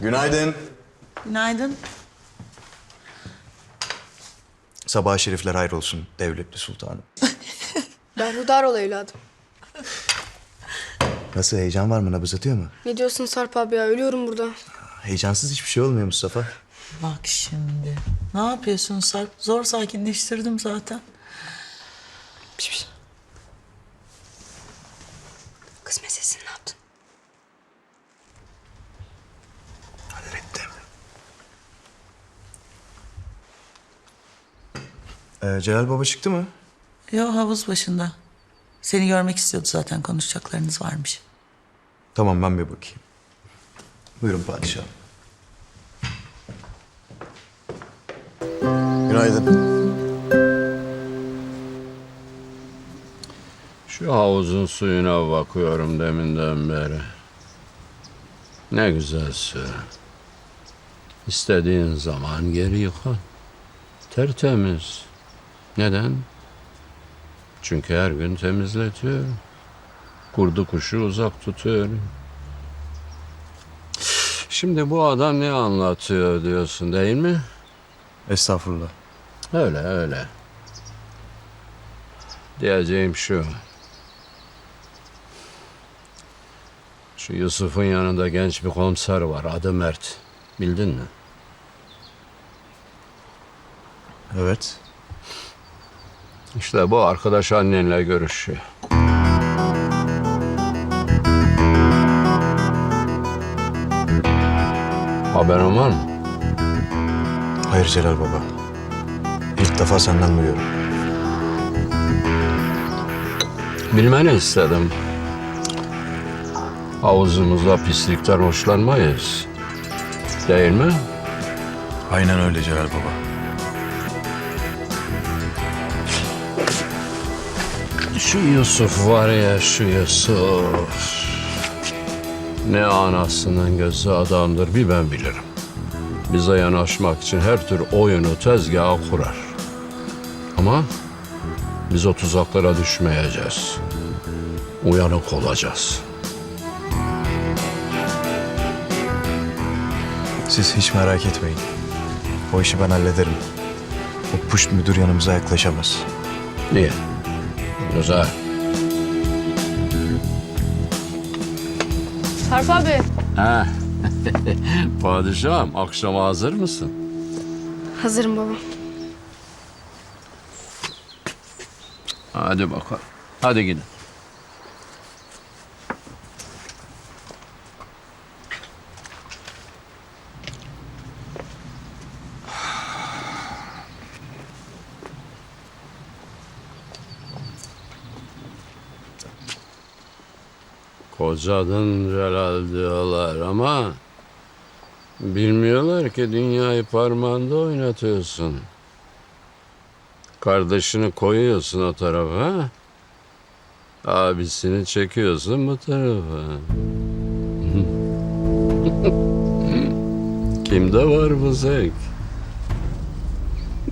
Günaydın. Günaydın. Sabah şerifler hayrolsun devletli sultanım. Ben Hudarol evladım. Nasıl heyecan var mı nabız atıyor mu? Ne diyorsun Sarp abi ya? Ölüyorum burada. Heyecansız hiçbir şey olmuyor Mustafa. Bak şimdi. Ne yapıyorsun Sarp? Zor sakinleştirdim zaten. Ee, Celal Baba çıktı mı? Yo havuz başında. Seni görmek istiyordu zaten konuşacaklarınız varmış. Tamam ben bir bakayım. Buyurun padişahım. Günaydın. Şu havuzun suyuna bakıyorum deminden beri. Ne güzel su. İstediğin zaman geri yıka. Tertemiz. Neden? Çünkü her gün temizletiyor. Kurdu kuşu uzak tutuyor. Şimdi bu adam ne anlatıyor diyorsun değil mi? Estağfurullah. Öyle öyle. Diyeceğim şu. Şu Yusuf'un yanında genç bir komiser var. Adı Mert. Bildin mi? Evet. İşte bu arkadaş annenle görüşüyor. Haberin var mı? Hayır Celal Baba. İlk defa senden duyuyorum. Bilmeni istedim. Havuzumuzda pislikten hoşlanmayız. Değil mi? Aynen öyle Celal Baba. Şu Yusuf var ya şu Yusuf. Ne anasının gözü adamdır bir ben bilirim. Bize yanaşmak için her tür oyunu tezgaha kurar. Ama biz o tuzaklara düşmeyeceğiz. Uyanık olacağız. Siz hiç merak etmeyin. O işi ben hallederim. O puşt müdür yanımıza yaklaşamaz. Niye? Güzel. Sarp abi. Ha. Padişahım akşama hazır mısın? Hazırım baba. Hadi bakalım. Hadi gidin. Kocadın Celal diyorlar ama bilmiyorlar ki dünyayı parmağında oynatıyorsun. Kardeşini koyuyorsun o tarafa. Abisini çekiyorsun bu tarafa. Kimde var bu zevk?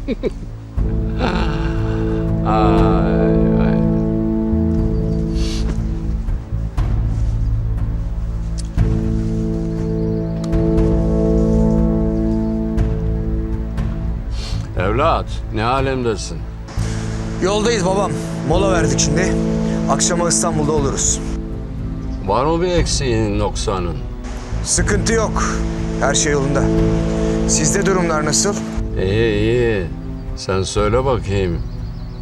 ay. Evlat, ne alemdesin? Yoldayız babam. Mola verdik şimdi. Akşama İstanbul'da oluruz. Var mı bir eksiğin, noksanın? Sıkıntı yok. Her şey yolunda. Sizde durumlar nasıl? İyi iyi. Sen söyle bakayım.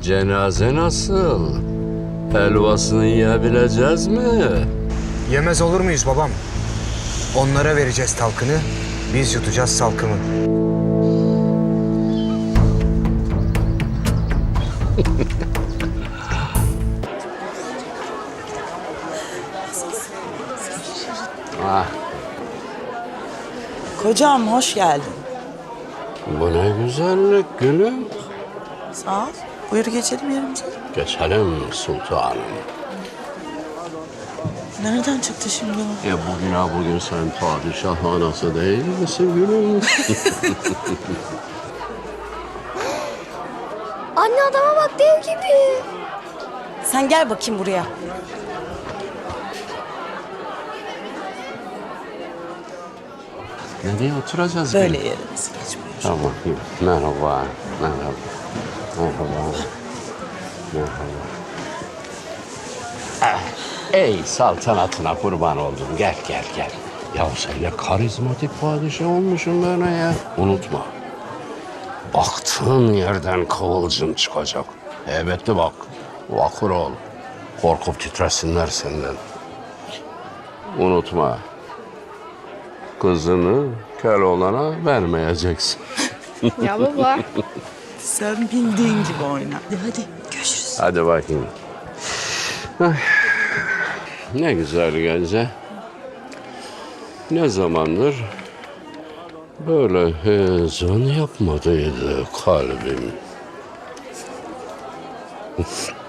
Cenaze nasıl? Helvasını yiyebileceğiz mi? Yemez olur muyuz babam? Onlara vereceğiz talkını. Biz yutacağız salkımı. Ah, Kocam hoş geldin. bu ne güzellik gülüm. Sağ ol. Buyur geçelim yerimize. Geçelim sultanım. Nereden çıktı şimdi o? E bugün ha bugün sen padişah anası değil misin gülüm? Anne adama bak dev gibi. Sen gel bakayım buraya. Nereye oturacağız? Böyle ki? yeriniz geçmiyor. Tamam. Merhaba. Merhaba. Merhaba. Merhaba. Ah, Ey saltanatına kurban oldum. Gel gel gel. Ya sen ne karizmatik padişah olmuşsun böyle ya. Unutma. Baktığın yerden kıvılcım çıkacak. Heybetli bak. Vakur ol. Korkup titresinler senden. Unutma. Kızını Keloğlan'a vermeyeceksin. Ya baba. Sen bildiğin gibi oyna. Hadi, hadi görüşürüz. Hadi bakayım. Ay, ne güzel gece. Ne zamandır böyle heyecan yapmadıydı kalbim.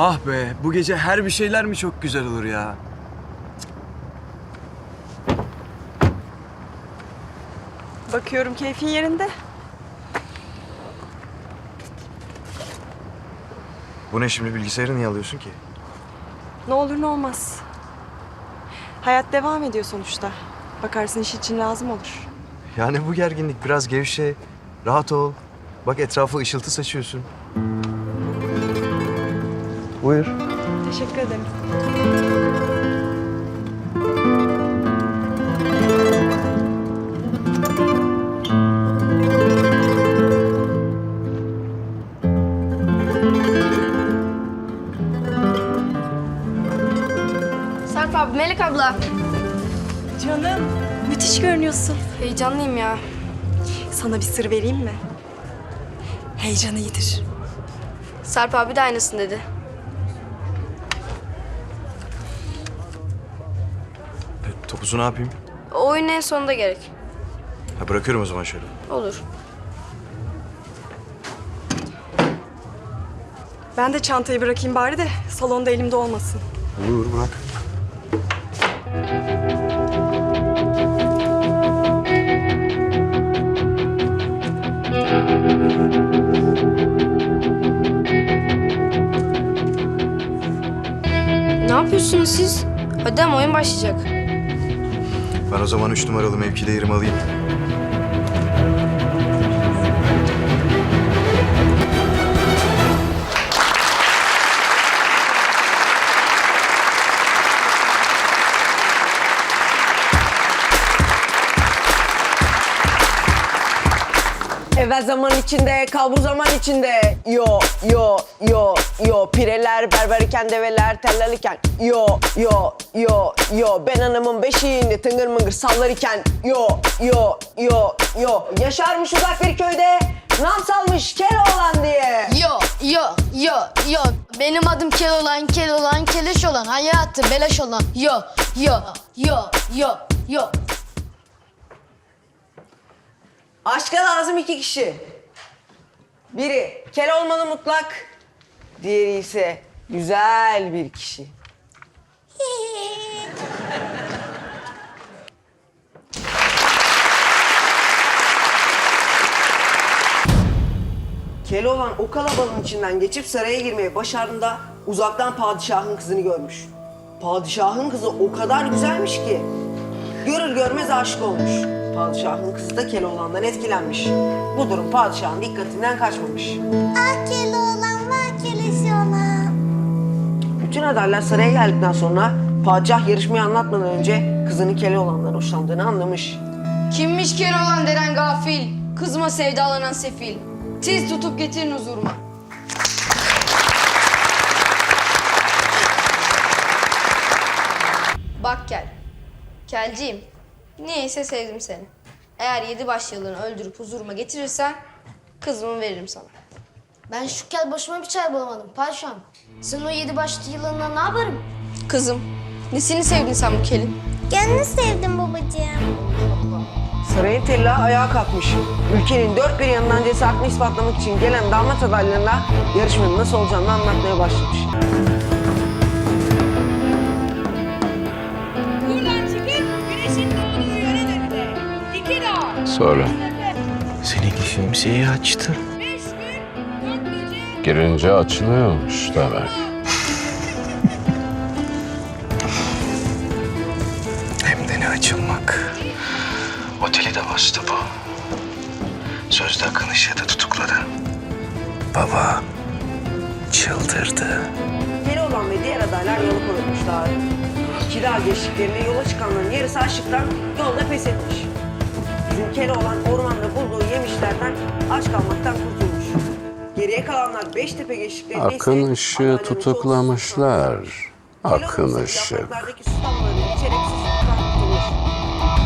Ah be bu gece her bir şeyler mi çok güzel olur ya? Bakıyorum keyfin yerinde. Bu ne şimdi bilgisayarı niye alıyorsun ki? Ne olur ne olmaz. Hayat devam ediyor sonuçta. Bakarsın iş için lazım olur. Yani bu gerginlik biraz gevşe, rahat ol. Bak etrafa ışıltı saçıyorsun. Buyur. Teşekkür ederim. Abi, Melek abla. Canım müthiş görünüyorsun. Heyecanlıyım ya. Sana bir sır vereyim mi? Heyecan iyidir. Sarp abi de aynısını dedi. E, topuzu ne yapayım? O oyun en sonunda gerek. Ha, bırakıyorum o zaman şöyle. Olur. Ben de çantayı bırakayım bari de salonda elimde olmasın. Olur bırak. Yapıyorsunuz siz? Hadi ama oyun başlayacak. Ben o zaman üç numaralı mevkide yerimi alayım. Evvel zaman içinde, kalbur zaman içinde. Yo, yo, yo, yo. Pireler, berber iken, develer, teller iken. Yo, yo, yo, yo. Ben anamın beşiğini tıngır mıngır sallar iken. Yo, yo, yo, yo. Yaşarmış uzak bir köyde, nam salmış Keloğlan diye. Yo yo yo yo benim adım Keloğlan Keloğlan keleş olan hayatı beleş olan yo yo yo yo yo Aşka lazım iki kişi. Biri Keloğlan'ı mutlak, diğeri ise güzel bir kişi. Keloğlan o kalabalığın içinden geçip saraya girmeyi başardığında uzaktan padişahın kızını görmüş. Padişahın kızı o kadar güzelmiş ki görür görmez aşık olmuş. Padişahın kızı da Keloğlan'dan etkilenmiş. Bu durum padişahın dikkatinden kaçmamış. Ah Keloğlan Bütün adaylar saraya geldikten sonra padişah yarışmayı anlatmadan önce kızının Keloğlan'dan hoşlandığını anlamış. Kimmiş Keloğlan denen gafil, kızıma sevdalanan sefil. Tiz tutup getirin huzuruma. Bak gel. Kelciğim. Niyeyse sevdim seni. Eğer yedi baş yılanı öldürüp huzuruma getirirsen kızımı veririm sana. Ben şu kel başıma bir çay bulamadım padişahım Sen o yedi başlı yılanına ne yaparım? Kızım, nesini sevdin sen bu kelin? Kendini sevdim babacığım Sarayın tella ayağa kalkmış. Ülkenin dört bir yanından cesaretini ispatlamak için gelen damat adaylarına yarışmanın nasıl olacağını anlatmaya başlamış. Buradan çıkıp güneşin doğduğu yöne dönecek. İki dağ, Söyle. Senin şemsiyeyi açtı. Girince açılıyormuş demek. Hem de ne açılmak. Oteli de bastı bu. Sözde Akın Işık'ı da tutukladı. Baba çıldırdı. Keloğlan ve diğer adaylar yolu koymuşlar. İki dağ geçtiklerinde yola çıkanların yarısı açlıktan yolda pes etmiş. Bizim Keloğlan ormanda bulduğu yemişlerden aç kalmaktan kurtulmuş. Geriye kalanlar Beştepe geçtiklerinde Akın ışığı tutuklamışlar. Akın ışık.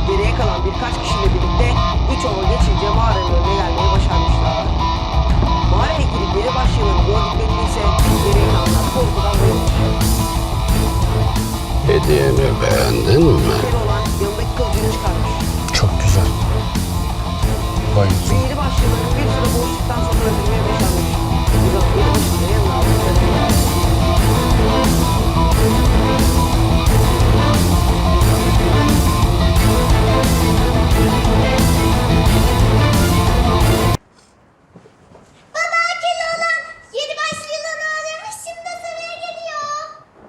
Geriye kalan birkaç kişiyle birlikte üç ova geçince mağaranın önüne gelmeyi başarmışlar. Mağara ekibikleri başyılını gördüklerinde ise geriye kalanlar korkudan bayılmış. Hediyemi beğendin mi? Başarmış. Uzak yedi başında yanına almışlar. Yedi başlı yılanı öldürmüş şimdi saraya geliyor.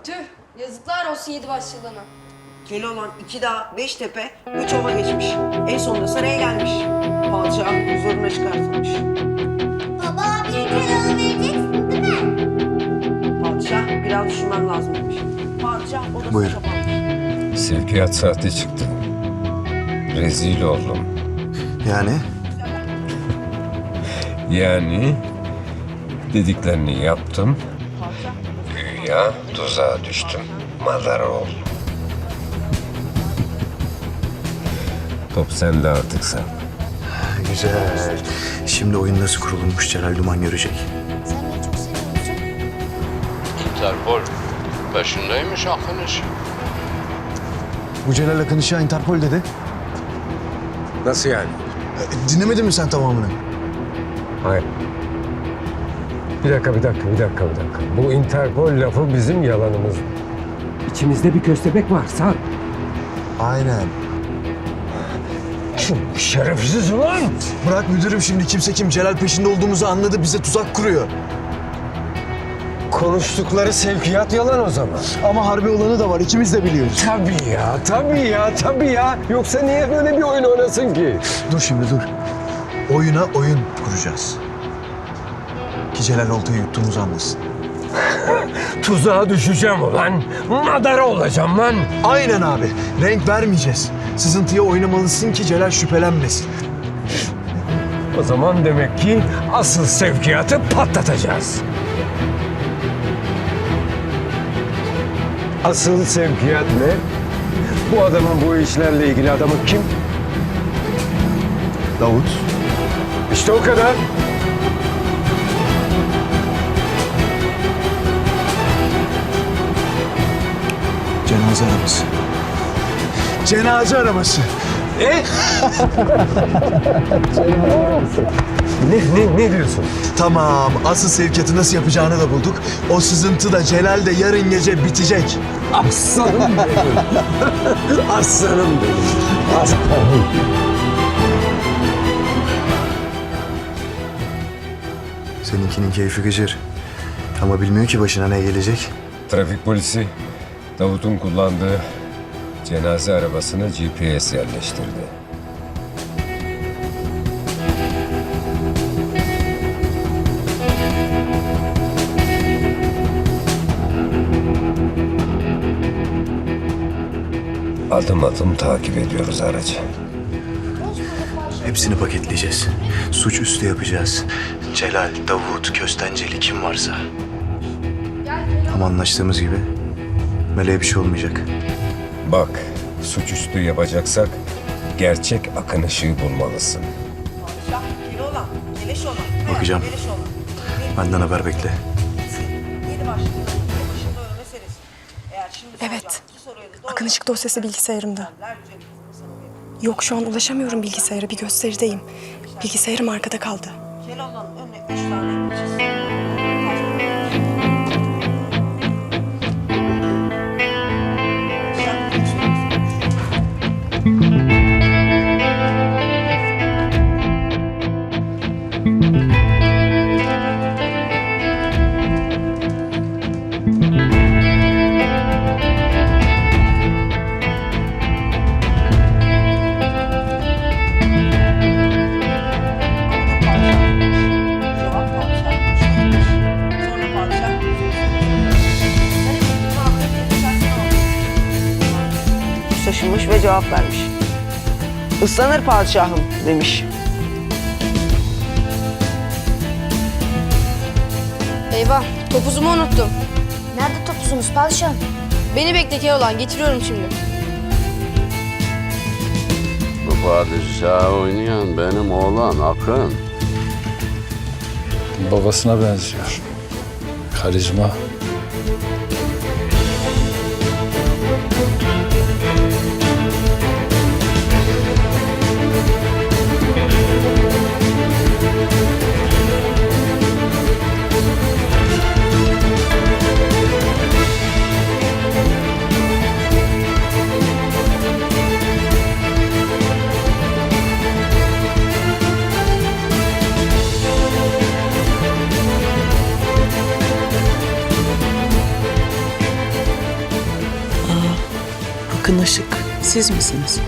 Tüh yazıklar olsun yedi başyılına. Keloğlan iki dağ, beş tepe, üç ova geçmiş. En sonunda saraya gelmiş. Padişah huzuruna çıkartılmış. Baba bir kere vereceksin değil mi? Padişah biraz düşünmem lazım demiş. Padişah odasına Buyurun. kapanmış. Sevkiyat sahte çıktı. Rezil oldum. Yani Yani dediklerini yaptım. Güya tuzağa düştüm. Madara oldum. Top sende artık sen. güzel. Şimdi oyun nasıl kurulmuş Celal Duman görecek. Sen beni çok seviyorsun. Interpol peşindeymiş Akın ışık. Bu Celal Akın Işık'a Interpol dedi. Nasıl yani? E, Dinlemedin mi sen tamamını? Hayır. Bir dakika, bir dakika, bir dakika, bir dakika. Bu Interpol lafı bizim yalanımız. İçimizde bir köstebek var, Sarp. Aynen. Şerefsiz ulan! Bırak müdürüm şimdi kimse kim Celal peşinde olduğumuzu anladı bize tuzak kuruyor. Konuştukları sevkiyat yalan o zaman. Ama harbi olanı da var ikimiz de biliyoruz. Tabii ya, tabii ya, tabii ya. Yoksa niye böyle bir oyun oynasın ki? Dur şimdi dur. Oyuna oyun kuracağız. Ki Celal oltayı yuttuğumuzu anlasın. Tuzağa düşeceğim ulan. Madara olacağım lan. Aynen abi. Renk vermeyeceğiz. Sızıntıya oynamalısın ki Celal şüphelenmesin. O zaman demek ki asıl sevkiyatı patlatacağız. Asıl sevkiyat ne? Bu adamın bu işlerle ilgili adamı kim? Davut. İşte o kadar. Cenaze araması. Cenaze araması. Ne? ne, ne, ne diyorsun? Tamam. Asıl sevkiyatı nasıl yapacağını da bulduk. O sızıntı da Celal de yarın gece bitecek. Aslanım benim. Aslanım benim. Aslanım. Seninkinin keyfi gıcır. Ama bilmiyor ki başına ne gelecek. Trafik polisi Davut'un kullandığı cenaze arabasına GPS yerleştirdi. Adım adım takip ediyoruz aracı. Hepsini paketleyeceğiz. Suçüstü yapacağız. Celal, Davut, Köstenceli kim varsa. Ama anlaştığımız gibi meleğe bir şey olmayacak. Bak, suçüstü yapacaksak gerçek akın ışığı bulmalısın. Bakacağım. Benden haber bekle. Evet. Akın Işık dosyası bilgisayarımda. Yok şu an ulaşamıyorum bilgisayara. Bir gösterideyim. Bilgisayarım arkada kaldı. Islanır padişahım demiş. Eyvah topuzumu unuttum. Nerede topuzunuz padişahım? Beni bekle Keloğlan getiriyorum şimdi. Bu padişahı oynayan benim oğlan Akın. Babasına benziyor. Karizma. Işık, siz misiniz?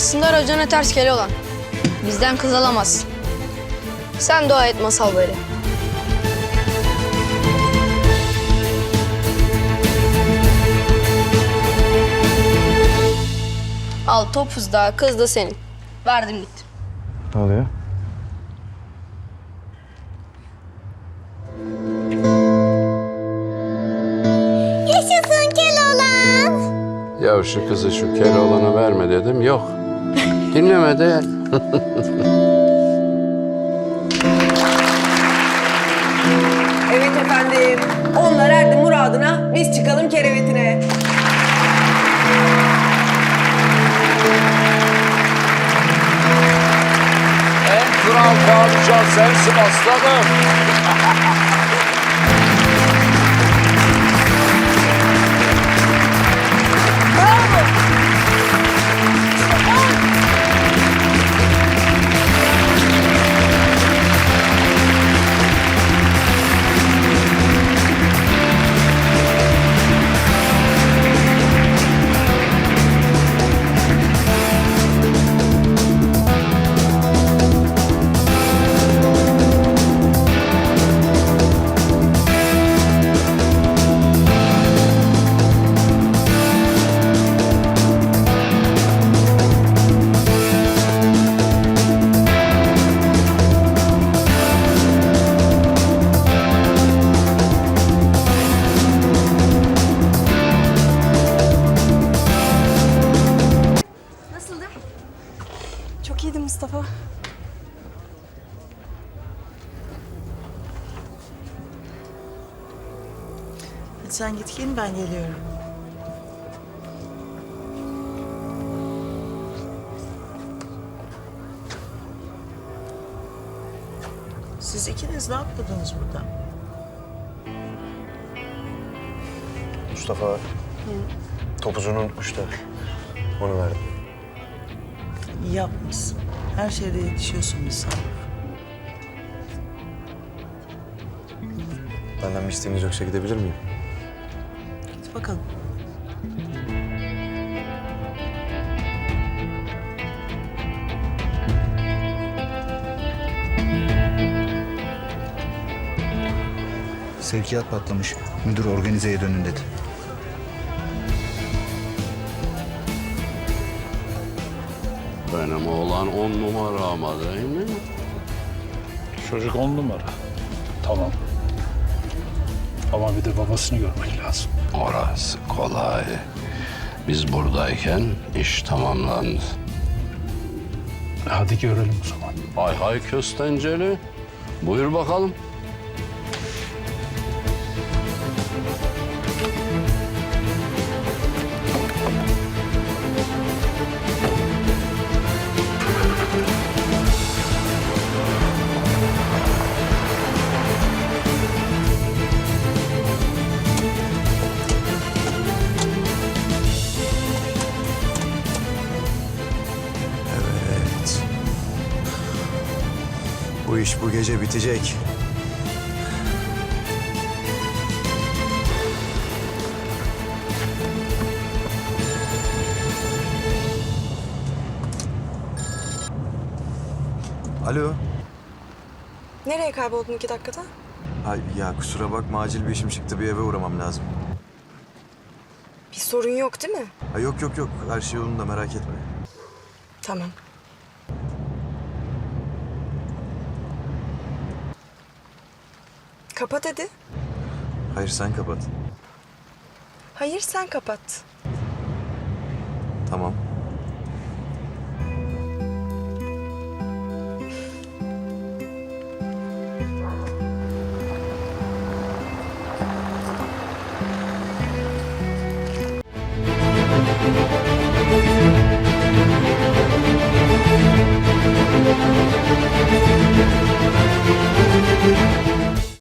Aslında racona ters Keloğlan. Bizden kız alamaz. Sen dua et masal böyle. Al topuz da kız da senin. Verdim gitti. Ne oluyor? Yaşasın Keloğlan. Ya şu kızı şu Keloğlan'a verme dedim. Yok. Dinlemedi. Evet efendim. Onlar erdi muradına. Biz çıkalım kerevetine. En kral padişah sensin aslanım. sen git giyin ben geliyorum. Siz ikiniz ne yapıyordunuz burada? Mustafa topuzunu unutmuş da onu verdim. İyi yapmışsın. Her şeyde yetişiyorsun bir sana. Benden bir isteğiniz yoksa gidebilir miyim? Sevkiyat patlamış. Müdür organizeye dönün dedi. Benim oğlan on numara ama değil mi? Çocuk on numara. Tamam. Ama bir de babasını görmek lazım. Orası kolay. Biz buradayken iş tamamlandı. Hadi görelim o zaman. Hay hay köstenceli. Buyur bakalım. Gece bitecek. Alo. Nereye kayboldun iki dakikada? Ay ya kusura bakma acil bir işim çıktı bir eve uğramam lazım. Bir sorun yok değil mi? Ha, yok yok yok her şey yolunda merak etme. Tamam. Kapat hadi. Hayır sen kapat. Hayır sen kapat.